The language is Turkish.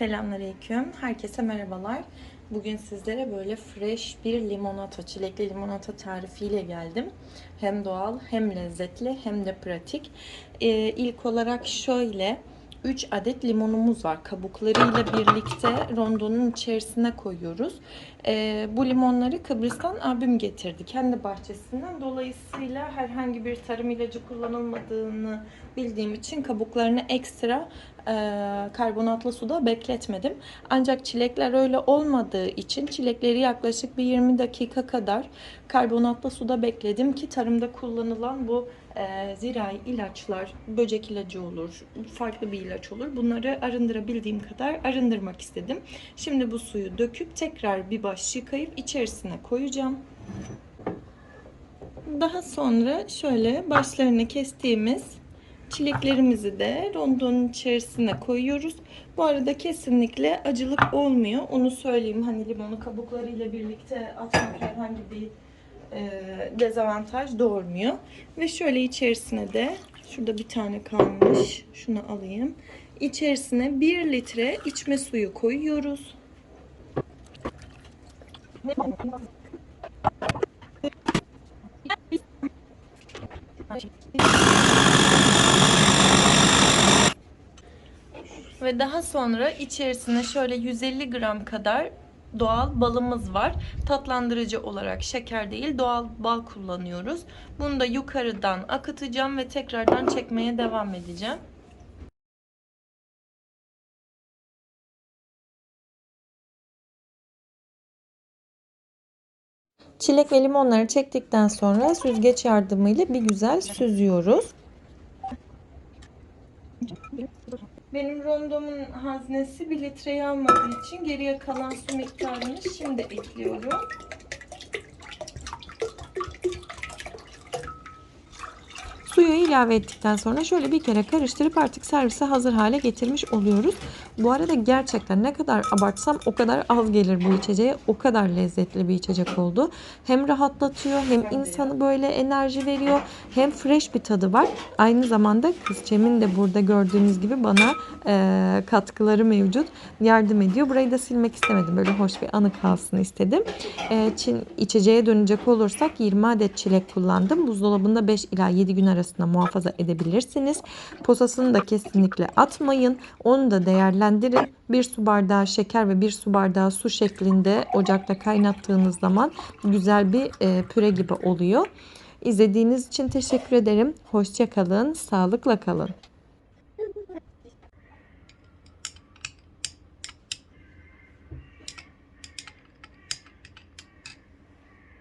Selamünaleyküm. Herkese merhabalar. Bugün sizlere böyle fresh bir limonata, çilekli limonata tarifiyle geldim. Hem doğal, hem lezzetli, hem de pratik. Ee, ilk olarak şöyle 3 adet limonumuz var. Kabuklarıyla birlikte rondonun içerisine koyuyoruz. Ee, bu limonları Kıbrıs'tan abim getirdi. Kendi bahçesinden. Dolayısıyla herhangi bir tarım ilacı kullanılmadığını bildiğim için kabuklarını ekstra e, karbonatlı suda bekletmedim. Ancak çilekler öyle olmadığı için çilekleri yaklaşık bir 20 dakika kadar karbonatlı suda bekledim ki tarımda kullanılan bu e, zirai ilaçlar, böcek ilacı olur, farklı bir ilaç olur. Bunları arındırabildiğim kadar arındırmak istedim. Şimdi bu suyu döküp tekrar bir baş yıkayıp içerisine koyacağım. Daha sonra şöyle başlarını kestiğimiz çileklerimizi de rondonun içerisine koyuyoruz. Bu arada kesinlikle acılık olmuyor. Onu söyleyeyim. Hani limonu kabuklarıyla birlikte atmak herhangi bir dezavantaj doğurmuyor. Ve şöyle içerisine de şurada bir tane kalmış. Şunu alayım. İçerisine 1 litre içme suyu koyuyoruz. Ve daha sonra içerisine şöyle 150 gram kadar doğal balımız var. Tatlandırıcı olarak şeker değil doğal bal kullanıyoruz. Bunu da yukarıdan akıtacağım ve tekrardan çekmeye devam edeceğim. Çilek ve limonları çektikten sonra süzgeç yardımıyla bir güzel süzüyoruz. Benim rondomun haznesi bir litreyi almadığı için geriye kalan su miktarını şimdi ekliyorum. Suyu ilave ettikten sonra şöyle bir kere karıştırıp artık servise hazır hale getirmiş oluyoruz. Bu arada gerçekten ne kadar abartsam o kadar az gelir bu içeceğe. O kadar lezzetli bir içecek oldu. Hem rahatlatıyor hem insanı böyle enerji veriyor. Hem fresh bir tadı var. Aynı zamanda kızçemin de burada gördüğünüz gibi bana e, katkıları mevcut. Yardım ediyor. Burayı da silmek istemedim. Böyle hoş bir anı kalsın istedim. E, Çin içeceğe dönecek olursak 20 adet çilek kullandım. Buzdolabında 5 ila 7 gün arasında muhafaza edebilirsiniz. Posasını da kesinlikle atmayın. Onu da değerlendirin. Bir su bardağı şeker ve bir su bardağı su şeklinde ocakta kaynattığınız zaman güzel bir e, püre gibi oluyor. İzlediğiniz için teşekkür ederim. Hoşça kalın, sağlıkla kalın.